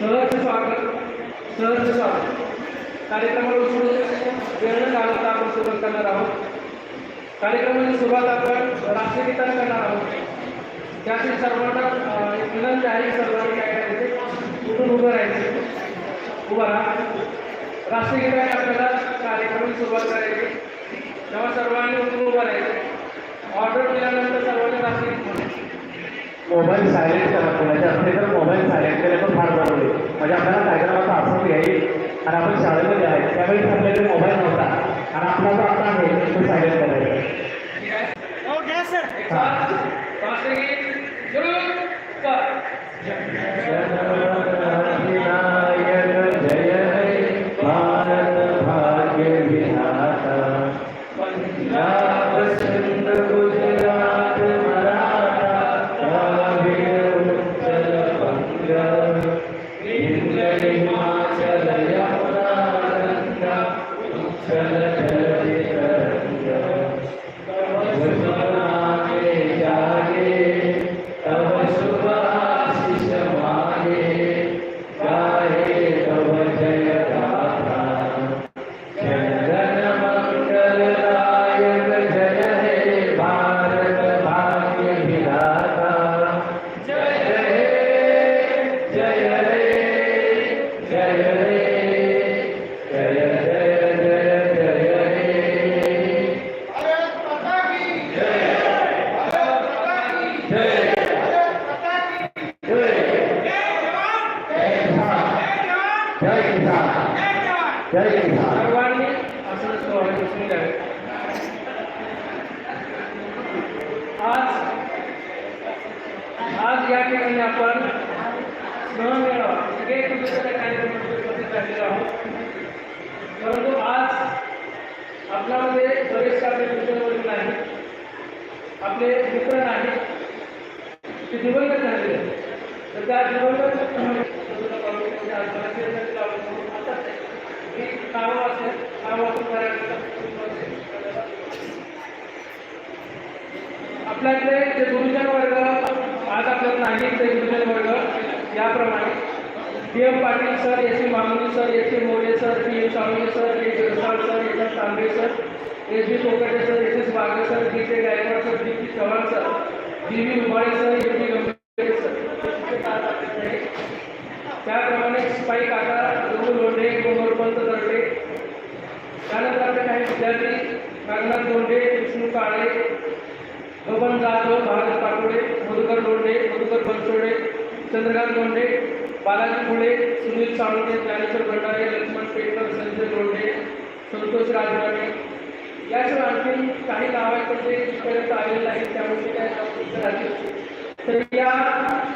सहज स्वागत सहज स्वागत कार्यक्रमाला उचलून वेळ न घालवता आपण सुरुवात करणार आहोत. कार्यक्रमाची सुरुवात आपण राष्ट्रगीताने करणार आहोत. त्यासाठी सर्वांना एक विनंती आहे सर्वांनी काय करायचे उठून उभं राहायचे? उभं राहा. राष्ट्रगीताने आपल्याला कार्यक्रमाची सुरुवात करायची. तेव्हा सर्वांनी उठून उभं राहायचे. ऑर्डर दिल्यानंतर सर्वांनी राष्ट्रगीत म्हणायचे मोबाईल सायलेंट करा कोणाचे असले तर मोबाईल सायलेंट केले पण फार होईल. म्हणजे आपल्याला कार्यक्रमाचा आस्वाद येईल आणि आपण शाळेमध्ये आहे. त्यावेळी आपल्याकडे मोबाईल नव्हता. आणि आपला जो आता आहे तो सायलेंट करायचा असं सोहळे आज आज या ठिकाणी आपण स्नेह मेळावा सगळे कुटुंबाच्या कार्यक्रमामध्ये झालेलो आहोत परंतु आज आपल्यामध्ये बरेच आपले मित्रवर्ग नाही आपले मित्र नाही ते दिवंगत झालेले. तर त्या दिवंगत नाव असेल नाव आपल्याकडे जे गुरुजन वर्ग आज आपल्याला नाही ते गुरुजन वर्ग याप्रमाणे D M Patil sir S C Mamuni sir S C More sir P M Sawange sir A Jagsal sir S S Tambe sir S B Kokate sir S S Bage sir D K Gaikwad sir D P Chavan sir D V Ubale sir S B Gambhir sir. त्याप्रमाणे spy काका रघु लोंढे गोमरपंत दर्डे आपले काही विद्यार्थी रंगनाथ लोंढे विष्णू काळे बबन जाधव भारत पाटोळे मधुकर लोंढे मधुकर बनसोडे चंद्रकांत लोंढे बालाजी फुले सुनील साळुंके ज्ञानेश्वर भंडारे लक्ष्मण पेटकर संजय लोंढे संतोष राजवाडे याशिवाय आणखी काही नाव आहेत पण ते इथपर्यंत आलेले नाहीत त्यामुळे काय तर या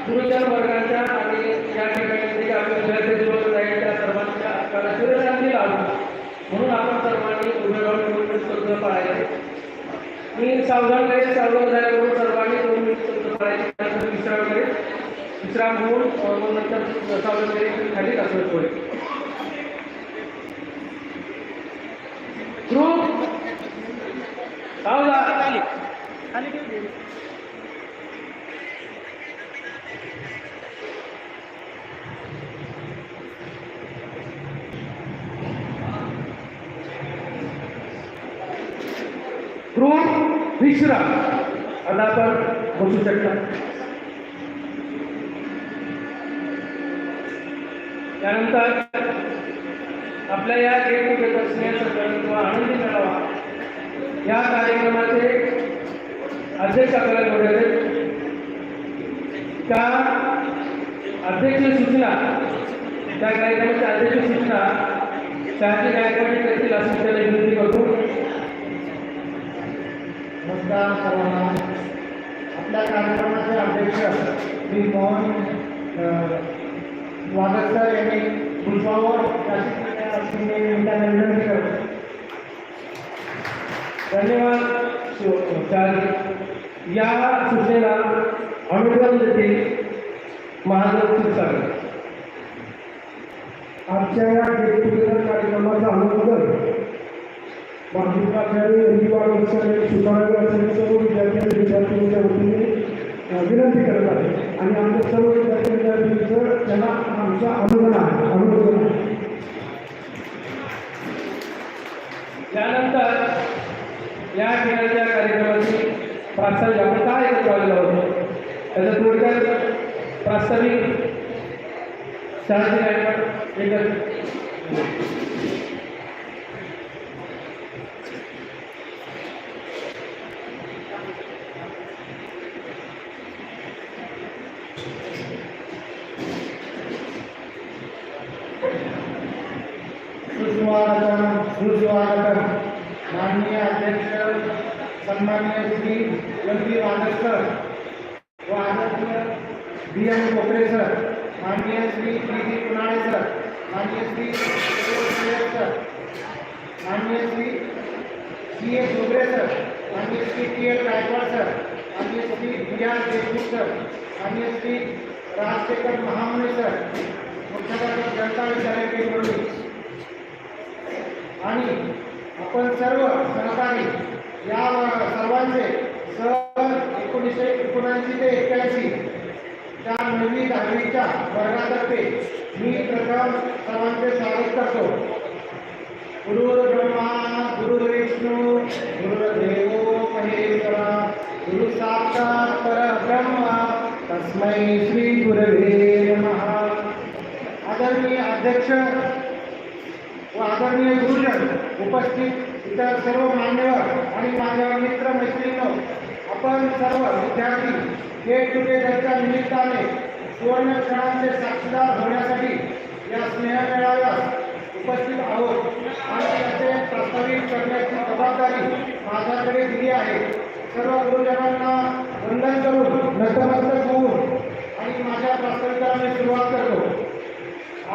गुरुजन वर्गाने आणि या ठिकाणी जे आपले विद्यार्थी दिवस आहेत त्या सर्वांच्या आपल्याला शिरशांती लावून म्हणून आपण सर्वांनी उभे राहून दोन मिनिट शब्द पाळायचे मी सावधान करायचे सावधान झाल्याबरोबर सर्वांनी दोन मिनिट शब्द पाळायचे त्यानंतर विश्राम करेल विश्राम घेऊन नंतर सावधान करेल खाली असं होईल ग्रुप सावधान खाली खाली थ्रू विश्राम. आता आपण बसू शकता. त्यानंतर आपल्या या गेट टुगेदर स्नेह किंवा आनंदी मेळावा या कार्यक्रमाचे अध्यक्ष आपल्याला निवडले आहेत. त्या अध्यक्ष सूचना त्या कार्यक्रमाच्या अध्यक्ष सूचना शहाजी गायकवाड करतील असं त्याला विनंती करतो. नमस्कार सर्वांना आपल्या कार्यक्रमाचे अध्यक्ष श्री मोहन अ, वागत सर यांनी पुष्पावर विनंती करतो. धन्यवाद सर या सूचनेला अनुदान देते महादेव सर आजच्या या गेट कार्यक्रमाचा अनुमोदन माध्यमिकाचार्य रविवार उत्सव सुधारावे असेल सर्व विद्यार्थी विद्यार्थ्यांच्या वतीने विनंती करत आहे. आणि आमच्या सर्व विद्यार्थी विद्यार्थ्यांचं त्यांना आमचं अनुदान आहे अनुदान आहे. या खेळाच्या कार्यक्रमाची प्रास्ताविक आपण काय एकत्र आलेलो होतो त्याचं थोडक्यात प्रास्ताविक शाळेतील एकत्र सुस्वागतम सुस्वागतम। माननीय अध्यक्ष, सन्माननीय श्री एम पी व आदरणीय बी कोपरे सर, माननीय श्री पी डी सर, माननीय श्री सर माननीय श्री सी ए डोगरे सर, माननीय Shri T L Gaikwad sir, माननीय Shri B R Deshmukh sir, माननीय श्री राजशेखर महामुने सर सर्व सहकारी या सर्वांचे सन एकोणीसशे एकोणऐंशी ते एक्क्याऐंशी त्या नववी दहावीच्या वर्गातर्फे मी प्रथम सर्वांचे स्वागत करतो. गुरुर्ब्रह्मा गुरुर्विष्णू गुरुर्देव महेश्वरा गुरु साक्षात परब्रह्मा तस्मै श्री गुरवे महा आदरणीय अध्यक्ष व आदरणीय गुरुजन उपस्थित इतर सर्व मान्यवर आणि माझ्या मित्र मैत्रिणींनो आपण सर्व विद्यार्थी गेट टुगेदरच्या निमित्ताने सुवर्ण क्षणांचे साक्षीदार होण्यासाठी या स्नेहमेळाव्यात उपस्थित आहोत. आणि त्याचे प्रस्तावित करण्याची जबाबदारी माझ्याकडे दिली आहे. सर्व गुरुजनांना वंदन करून नतमस्तक होऊन आणि माझ्या प्रास्ताविकाला मी सुरुवात करतो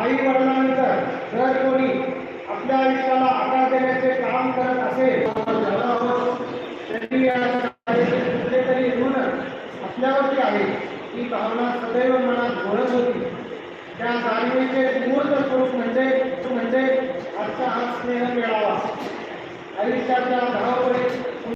आई वडिलांनंतर जर कोणी आपल्या आयुष्याला आकार देण्याचे काम करत असेल झालं आहोत, तरी या शाळेचे ऋण आपल्यावरती आहे. ही भावना सदैव मनात घोळत होती. त्या जाणीवेचे मूर्त स्वरूप म्हणजे म्हणजे आजचा हा स्नेह मिळावा. आयुष्याच्या धावपळीच्या